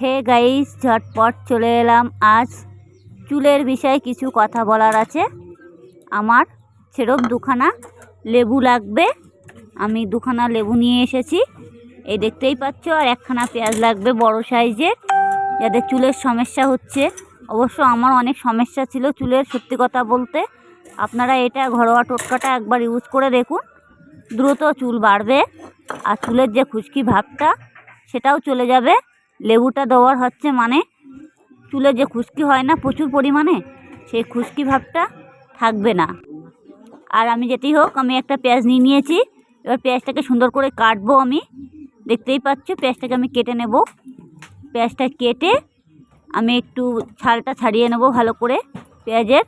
Hey guys, ঝটপট চলে এলাম। আজ চুলের বিষয়ে কিছু কথা বলার আছে। আমার সেরম দুখানা লেবু লাগবে। আমি দুখানা লেবু নিয়ে এসেছি। এই দেখতেই পাচ্ছ, আর একখানা পেঁয়াজ লাগবে বড় সাইজের যাদের চুলের সমস্যা হচ্ছে। অবশ্য আমার অনেক সমস্যা ছিল চুলের, সত্যি কথা বলতে। আপনারা এটা ঘরোয়া টোটকাটা একবার ইউজ করে দেখুন। দ্রুত চুল বাড়বে, আর চুলের যে খুশকি ভাবটা, সেটাও চলে যাবে। লেবুটা দেওয়ার হচ্ছে মানে চুলে যে খুশকি হয় না প্রচুর পরিমাণে, সেই খুশকি ভাবটা থাকবে না। আর আমি যেটি হোক, আমি একটা পেঁয়াজ নিয়ে নিয়েছি। এবার পেঁয়াজটাকে সুন্দর করে কাটবো আমি। দেখতেই পাচ্ছ, পেঁয়াজটাকে আমি কেটে নেব। পেঁয়াজটা কেটে আমি একটু ছালটা ছাড়িয়ে নেব ভালো করে। পেঁয়াজের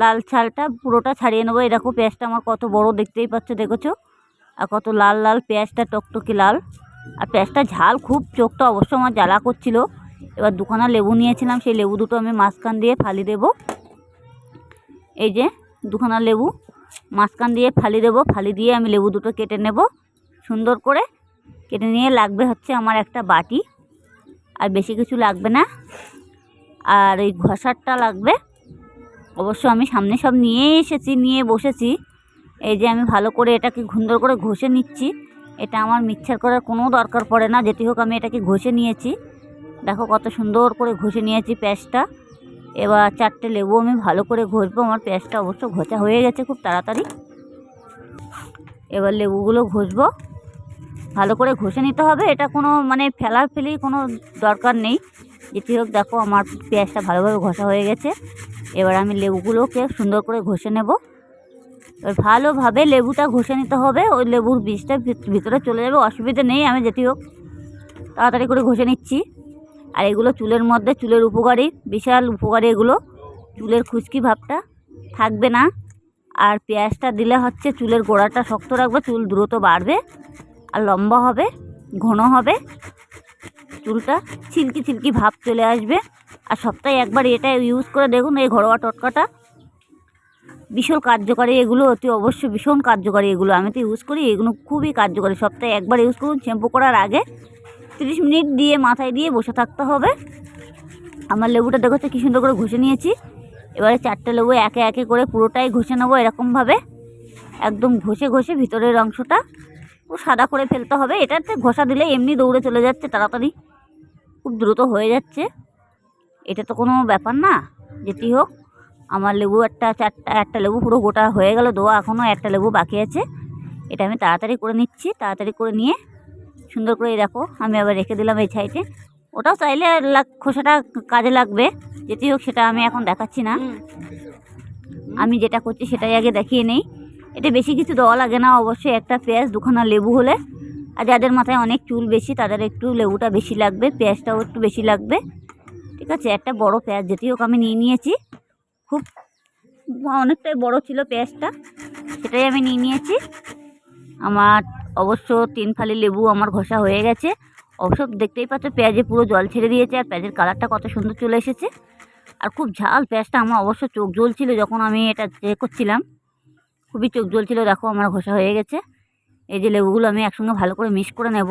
লাল ছালটা পুরোটা ছাড়িয়ে নেব। দেখো, পেঁয়াজটা আমার কত বড়, দেখতেই পাচ্ছ, দেখেছ? আর কত লাল লাল পেঁয়াজটা, টকটকে লাল। আর পেঁয়াজটা ঝাল, খুব চোখটা অবশ্য আমার জ্বালা করছিল। এবার দুখানা লেবু নিয়েছিলাম, সেই লেবু দুটো আমি মাঝখান দিয়ে ফালি দেব। এই যে দুখানা লেবু, মাঝখান দিয়ে ফালি দেব, ফালি দিয়ে আমি লেবু দুটো কেটে নেব, সুন্দর করে। কেটে নিয়ে লাগবে হচ্ছে আমার একটা বাটি, আর বেশি কিছু লাগবে না। আর এই ঘষারটা লাগবে, অবশ্য আমি সামনে সব নিয়ে এসেছি, নিয়ে বসেছি। এই যে আমি ভালো করে এটাকে সুন্দর করে ঘষে নিচ্ছি। এটা আমার মিক্সচার করার কোনো দরকার পড়ে না। যেটি হোক আমি এটাকে ঘষে নিয়েছি। দেখো কত সুন্দর করে ঘষে নিয়েছি পেঁয়াজটা এবার চারটে লেবু আমি ভালো করে ঘষবো। আমার প্যাঁচটা অবশ্য ঘষা হয়ে গেছে খুব তাড়াতাড়ি। এবার লেবুগুলো ঘষবো। ভালো করে ঘষে নিতে হবে। এটা কোনো মানে ফেলা ফেলি কোনো দরকার নেই। যেটি হোক দেখো আমার পেঁয়াজটা ভালোভাবে ঘষা হয়ে গেছে। এবার আমি লেবুগুলোকে সুন্দর করে ঘষে নেব। ভালোভাবে লেবুটা ঘষে নিতে হবে, ওই লেবুর বীজটা ভিত- ভিতরে চলে যাবে, অসুবিধা নেই, আমি যেটি হোক তাড়াতাড়ি করে ঘষে নিচ্ছি। আর এগুলো চুলের মধ্যে, চুলের উপকারী, বিশাল উপকারী এগুলো। চুলের খুচকি ভাবটা থাকবে না। আর পেঁয়াজটা দিলে হচ্ছে চুলের গোড়াটা শক্ত রাখবে, চুল দ্রুত বাড়বে, আর লম্বা হবে, ঘন হবে। চুলটা ছিলকি ছিলকি ভাব চলে আসবে। আর সপ্তাহে একবার এটা ইউজ করে দেখুন, এই ঘরোয়া টটকাটা। ভীষণ কার্যকারী এগুলো, অতি অবশ্য ভীষণ কার্যকারী এগুলো। আমি তো ইউজ করি, এগুলো খুবই কার্যকারী। সপ্তাহে একবার ইউজ করুন শ্যাম্পু করার আগে তিরিশ মিনিট দিয়ে মাথায় দিয়ে বসে থাকতে হবে। আমার লেবুটা দেখো কী সুন্দর করে ঘষে নিয়েছি। এবারে চারটে লেবু একে একে করে পুরোটাই ঘষে নেব এরকমভাবে। একদম ঘষে ঘষে ভিতরের অংশটা পুরো সাদা করে ফেলতে হবে। এটাতে ঘষা দিলে এমনি দৌড়ে চলে যাচ্ছে, তাড়াতাড়ি খুব দ্রুত হয়ে যাচ্ছে। এটা তো কোনো ব্যাপার না, যেটি হোক। আমার লেবু একটা চারটা একটা লেবু পুরো গোটা হয়ে গেল, দোয়া এখনও একটা লেবু বাকি আছে। এটা আমি তাড়াতাড়ি করে নিচ্ছি, তাড়াতাড়ি করে নিয়ে সুন্দর করে দেখো, আমি আবার রেখে দিলাম এই সাইডে। ওটাও চাইলে খোসাটা কাজে লাগবে, যেটি হোক সেটা আমি এখন দেখাচ্ছি না। আমি যেটা করছি সেটাই আগে দেখিয়ে নেই। এটা বেশি কিছু দেওয়া লাগে না, অবশ্যই একটা পেঁয়াজ দুখানা লেবু হলে। আর যাদের মাথায় অনেক চুল বেশি, তাদের একটু লেবুটা বেশি লাগবে, পেঁয়াজটাও একটু বেশি লাগবে। ঠিক আছে, একটা বড় পেঁয়াজ, যেটি হোক আমি নিয়ে নিয়েছি। খুব অনেকটাই বড় ছিল পেঁয়াজটা, সেটাই আমি নিয়ে নিয়েছি। আমার অবশ্য তিন ফালি লেবু আমার ঘষা হয়ে গেছে। অবশ্য দেখতেই পাচ্ছ পেঁয়াজে পুরো জল ছেড়ে দিয়েছে আর পেঁয়াজের কালারটা কত সুন্দর চলে এসেছে। আর খুব ঝাল পেঁয়াজটা আমার অবশ্য চোখ জ্বলছিল যখন আমি এটা এ করছিলাম। খুবই চোখ জ্বলছিল, দেখো আমার ঘষা হয়ে গেছে। এই যে লেবুগুলো আমি একসঙ্গে ভালো করে মিক্স করে নেব।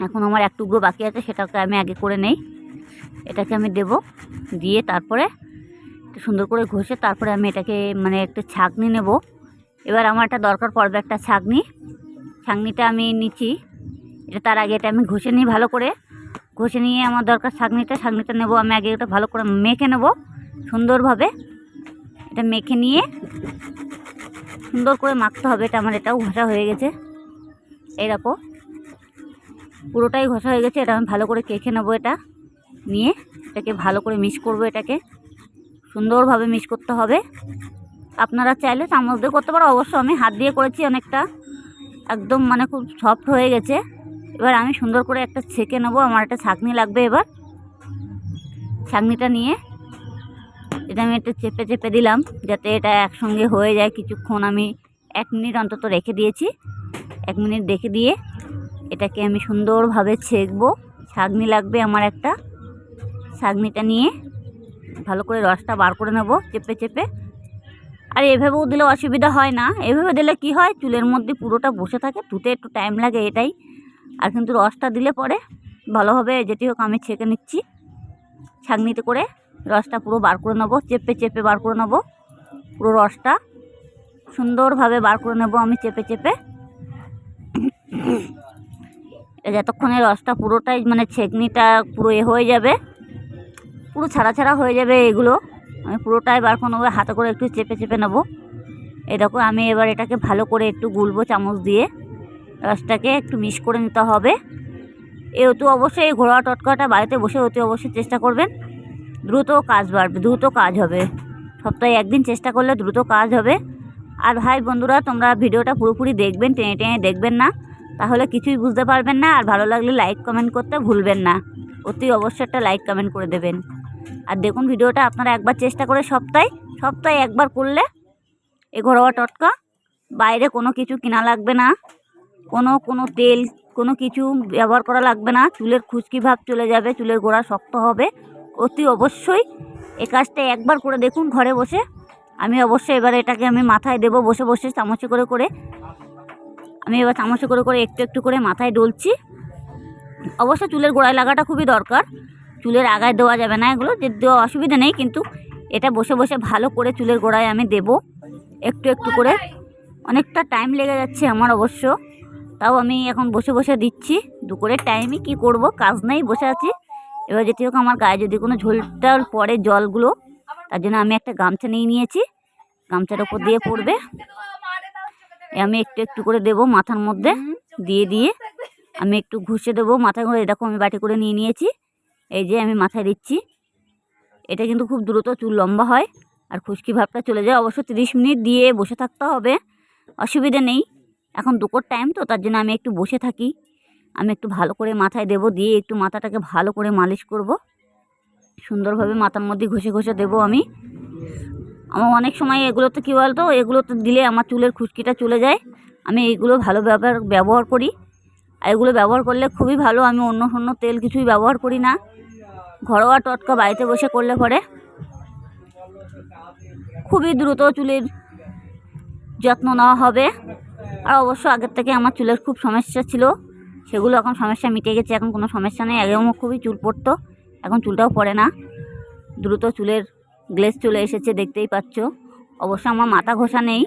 এখন আমার এক টুকরো বাকি আছে, সেটাকে আমি আগে করে নেই। এটাকে আমি দেব, দিয়ে তারপরে সুন্দর করে ঘষে তারপরে আমি এটাকে মানে একটু ছাঁকনি নেব। এবার আমার একটা দরকার পড়বে একটা ছাঁকনি। ছাঁকনিটা আমি নিচ্ছি। এটা তার আগে এটা আমি ঘষে নিই ভালো করে। ঘষে নিয়ে আমার দরকার ছাঁকনিটা ছাঁকনিটা নেব আমি আগে এটা ভালো করে মেখে নেব সুন্দরভাবে। এটা মেখে নিয়ে সুন্দর করে মাখতে হবে। এটা আমার এটাও ঘষা হয়ে গেছে। দেখো, পুরোটাই ঘষা হয়ে গেছে। এটা আমি ভালো করে কেখে নেব এটা। নিয়ে এটাকে ভালো করে মিক্স করব এটাকে। সুন্দরভাবে মিক্স করতে হবে। আপনারা চাইলে চামচ দিয়ে করতে পারো। অবশ্য আমি হাত দিয়ে করেছি অনেকটা। একদম মানে খুব সফট হয়ে গেছে। এবার আমি সুন্দর করে একটা ছেঁকে নেব। আমার একটা ছাঁকনি লাগবে এবার। ছাঁকনিটা নিয়ে এটা আমি একটু চেপে চেপে দিলাম, যাতে এটা একসঙ্গে হয়ে যায়। কিছুক্ষণ আমি এক মিনিট অন্তত রেখে দিয়েছি। এক মিনিট রেখে দিয়ে এটাকে আমি সুন্দরভাবে ছেঁকবো। ছাঁকনি লাগবে আমার একটা। ছাঁকনিটা নিয়ে ভালো করে রসটা বার করে নেব, চেপে চেপে। আর এভাবেও দিলে অসুবিধা হয় না, এভাবে দিলে কি হয়? চুলের মধ্যে পুরোটা বসে থাকে ধুতে একটু টাইম লাগে এটাই। আর কিন্তু রসটা দিলে পরে ভালোভাবে যেটি হোক আমি ছেঁকে নিচ্ছি। ছাঁকনিতে করে রসটা পুরো বার করে নেব, চেপে চেপে বার করে নেব পুরো রসটা। সুন্দরভাবে বার করে নেব আমি চেপে চেপে। যতক্ষণে রসটা পুরোটাই মানে ছেঁকনিটা পুরো এ হয়ে যাবে পুরো ছাড়া ছাড়া হয়ে যাবে এগুলো। আমি পুরোটাই বার করে হাতে করে একটু চেপে চেপে নেব। এই দেখো, আমি এবার এটাকে ভালো করে একটু গুলবো চামচ দিয়ে। রসটাকে একটু মিক্স করে নিতে হবে। এ অতি অবশ্যই এই ঘোড়া টটকাটা বাড়িতে বসে অতি অবশ্যই চেষ্টা করবেন। দ্রুত কাজ বাড়বে, দ্রুত কাজ হবে। সপ্তাহে একদিন চেষ্টা করলে দ্রুত কাজ হবে। আর ভাই বন্ধুরা, তোমরা ভিডিওটা পুরোপুরি দেখবেন, টেনে টেনে দেখবেন না। তাহলে কিছুই বুঝতে পারবেন না। আর ভালো লাগলে লাইক কমেন্ট করতে ভুলবেন না। অতি অবশ্যই একটা লাইক কমেন্ট করে দেবেন। আর দেখুন ভিডিওটা আপনারা একবার চেষ্টা করে সপ্তাহে সপ্তাহে একবার করলে এই ঘরোয়া টটকা, বাইরে কোনো কিছু কেনা লাগবে না, কোনো কোনো তেল, কোনো কিছু ব্যবহার করা লাগবে না, চুলের খুশকি ভাব চলে যাবে, চুলের গোড়া শক্ত হবে। অতি অবশ্যই এ কাজটা একবার করে দেখুন ঘরে বসে। আমি অবশ্যই এবার এটাকে আমি মাথায় দেবো, বসে বসে চামচে করে করে। আমি এবার চামচে করে করে একটু একটু করে মাথায় ডলছি। অবশ্য চুলের গোড়ায় লাগাটা খুবই দরকার। চুলের আগায় দেওয়া যাবে না এগুলো, যে দেওয়া অসুবিধা নেই, কিন্তু এটা বসে বসে ভালো করে চুলের গোড়ায় আমি দেব। একটু একটু করে। অনেকটা টাইম লেগে যাচ্ছে আমার অবশ্য। তাও আমি এখন বসে বসে দিচ্ছি। দুপুরের টাইমে কি করব? কাজ নেই, বসে আছি। এবার যেটি হোক আমার গায়ে যদি কোনো ঝোলটাল পড়ে জলগুলো, তার জন্য আমি একটা গামছা নিয়ে নিয়েছি। গামছার ওপর দিয়ে পড়বে। আমি একটু একটু করে দেব মাথার মধ্যে। দিয়ে দিয়ে আমি একটু ঘষে দেবো মাথায় করে এরকম আমি বাটি করে নিয়ে নিয়েছি। এই যে আমি মাথায় দিচ্ছি। এটা কিন্তু খুব দ্রুত চুল লম্বা হয় আর খুশকি ভাবটা চলে যায়। অবশ্য তিরিশ মিনিট দিয়ে বসে থাকতে হবে, অসুবিধে নেই। এখন দুপুর টাইম তো, তার জন্য আমি একটু বসে থাকি। আমি একটু ভালো করে মাথায় দেবো, দিয়ে একটু মাথাটাকে ভালো করে মালিশ করব। সুন্দরভাবে মাথার মধ্যে ঘষে ঘষে দেবো আমি। আমার অনেক সময় এগুলোতে কী বলতো, এগুলোতে দিলে আমার চুলের খুশকিটা চলে যায়। আমি এইগুলো ভালো ব্যবহার ব্যবহার করি। আর এগুলো ব্যবহার করলে খুবই ভালো, আমি অন্য অন্য তেল কিছুই ব্যবহার করি না। ঘরোয়া টটকা বাড়িতে বসে করলে পরে খুবই দ্রুত চুলের যত্ন নেওয়া হবে। আর অবশ্য আগের থেকে আমার চুলের খুব সমস্যা ছিল, সেগুলো এখন সমস্যা মিটে গেছে, এখন কোনো সমস্যা নেই। আগেও আমার খুবই চুল পড়তো, এখন চুলটাও পড়ে না। দ্রুত চুলের গ্লেস চলে এসেছে, দেখতেই পাচ্ছ। অবশ্য আমার মাথা ঘষা নেই,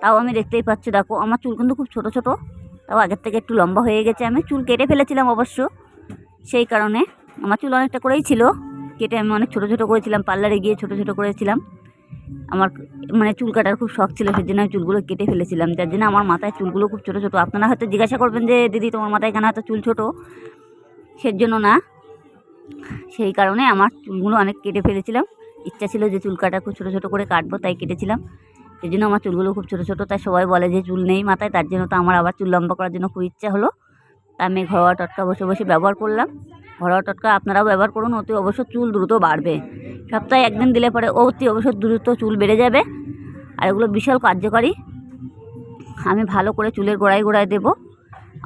তাও আমি দেখতেই পাচ্ছি। দেখো, আমার চুল কিন্তু খুব ছোট ছোট, তাও আগের থেকে একটু লম্বা হয়ে গেছে। আমি চুল কেটে ফেলেছিলাম অবশ্য, সেই কারণে। আমার চুল অনেকটা করেই ছিল, কেটে আমি অনেক ছোটো ছোটো করেছিলাম, পার্লারে গিয়ে ছোটো ছোটো করেছিলাম। আমার মানে চুল কাটার খুব শখ ছিল সেই জন্য আমি চুলগুলো কেটে ফেলেছিলাম। যার জন্য আমার মাথায় চুলগুলো খুব ছোটো ছোটো। আপনারা হয়তো জিজ্ঞাসা করবেন যে, দিদি, তোমার মাথায় কেন হয়তো চুল ছোটো? সের জন্য না। সেই কারণে আমার চুলগুলো অনেক কেটে ফেলেছিলাম। ইচ্ছা ছিল যে, চুল কাটা খুব ছোটো ছোটো করে কাটবো, তাই কেটেছিলাম। সেই জন্য আমার চুলগুলো খুব ছোটো ছোটো, তাই সবাই বলে যে, চুল নেই মাথায়। তার জন্য তো আমার আবার চুল লম্বা করার জন্য খুব ইচ্ছা হলো। তা আমি ঘরোয়া টটকা বসে বসে ব্যবহার করলাম। ঘরোয়া টটকা আপনারাও ব্যবহার করুন, অতি অবশ্য চুল দ্রুত বাড়বে। সপ্তাহে একদিন দিলে পরে অতি অবশ্য দ্রুত চুল বেড়ে যাবে। আর এগুলো বিশাল কার্যকারী। আমি ভালো করে চুলের গোড়ায় গোড়ায় দেবো।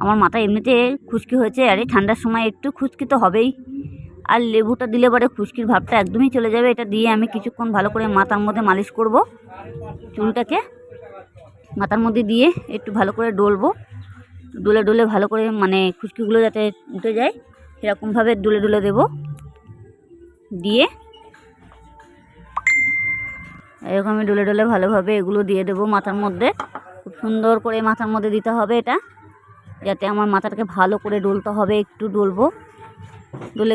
আমার মাথা এমনিতে খুশকি হয়েছে, আর এই ঠান্ডার সময় একটু খুশকি তো হবেই। আর লেবুটা দিলে পরে খুশকির ভাবটা একদমই চলে যাবে। এটা দিয়ে আমি কিছুক্ষণ ভালো করে মাথার মধ্যে মালিশ করব চুলটাকে। মাথার মধ্যে দিয়ে একটু ভালো করে ডলবো। ডলে ডলে ভালো করে মানে খুশকিগুলো যাতে উঠে যায়। সেরকমভাবে ডুলে ডুলে দেব। দিয়ে এরকম আমি ডুলে ডুলে ভালোভাবে এগুলো দিয়ে দেবো মাথার মধ্যে। খুব সুন্দর করে মাথার মধ্যে দিতে হবে এটা, যাতে আমার মাথাটাকে ভালো করে ডলতে হবে, একটু ডলবো। ডলে